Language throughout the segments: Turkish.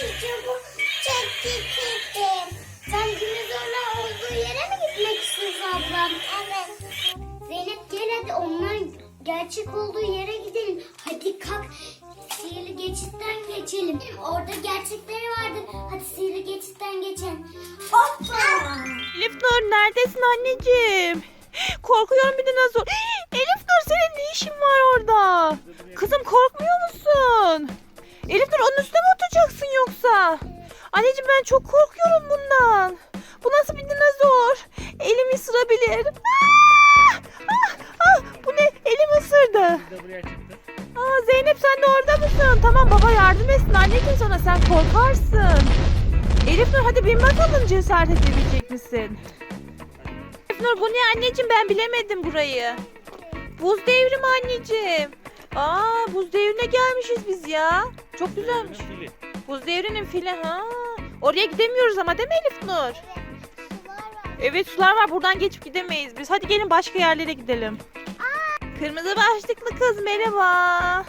çubuğu çektirdim. Sen dinozorlar olduğu yere mi gitmek istiyorsun ablam? Evet. Zeynep gel hadi onların gerçek olduğu yere gidelim. Hadi kalk. Sihirli geçitten geçelim. Orada gerçekleri vardır. Hadi sihirli geçitten geçelim. Hoppa! Elif Nur neredesin anneciğim? Korkuyorum bir dinozor. Elif Nur senin ne işin var orada? Kızım korkmuyor musun? Elif Nur onun üstüne mi oturacaksın yoksa? Anneciğim ben çok korkuyorum bundan. Bu nasıl bir dinozor? Elimi ısırabilir. Ah! Ah! Ah! Bu ne? Elim ısırdı. Aa, Zeynep sen de orada mısın? Tamam baba yardım etsin anneciğim sana sen korkarsın. Elif Nur hadi bin bakalım cesaret edebilecek misin? Elif Nur bu ne anneciğim ben bilemedim burayı. Buz devrimi anneciğim. Aa buz devrine gelmişiz biz ya. Çok güzelmiş. Fili. Buz devrinin fili ha. Oraya gidemiyoruz ama değil mi Elif Nur? Evet sular var buradan geçip gidemeyiz biz. Hadi gelin başka yerlere gidelim. Kırmızı başlıklı kız merhaba.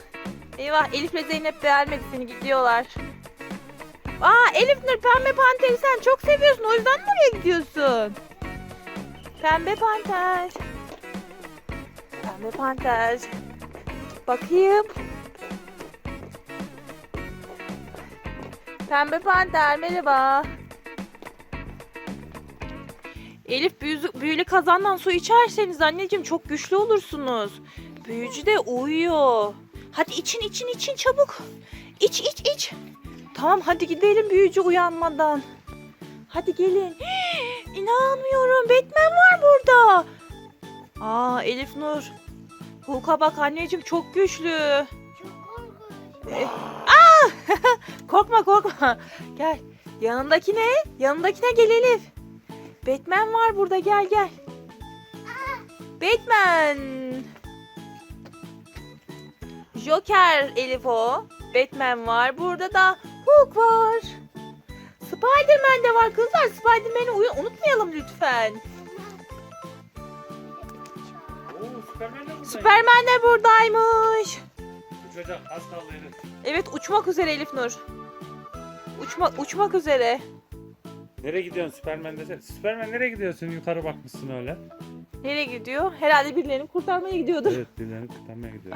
Eyvah Elif'le Zeynep beğenmedi seni gidiyorlar. Aa Elif Nur pembe panteri sen çok seviyorsun o yüzden mi oraya gidiyorsun? Pembe panter. Pembe panter. Bakayım. Pembe panter merhaba. Elif büyü, büyülü kazandan su içerseniz anneciğim çok güçlü olursunuz. Büyücü de uyuyor. Hadi için için için çabuk. İç iç iç. Tamam hadi gidelim büyücü uyanmadan. Hadi gelin. İnanmıyorum Batman var burada. Aa Elif Nur. Hulk'a bak anneciğim çok güçlü. Korkma korkma. Gel. Yanındaki ne? Yanındakine gel Elif. Batman var burada gel gel. Batman. Joker Elif o. Batman var. Burada da Hulk var. Spiderman de var kızlar. Spiderman'i unutmayalım lütfen. Oo. Superman de buradaymış. Uçacak az kaldı Elif. Evet uçmak üzere Elif Nur. Uçmak uçmak üzere. Nereye gidiyorsun Süpermen desene. Süpermen nereye gidiyorsun? Yukarı bakmışsın öyle. Nereye gidiyor? Herhalde birilerini kurtarmaya gidiyordur. Evet birilerini kurtarmaya gidiyor.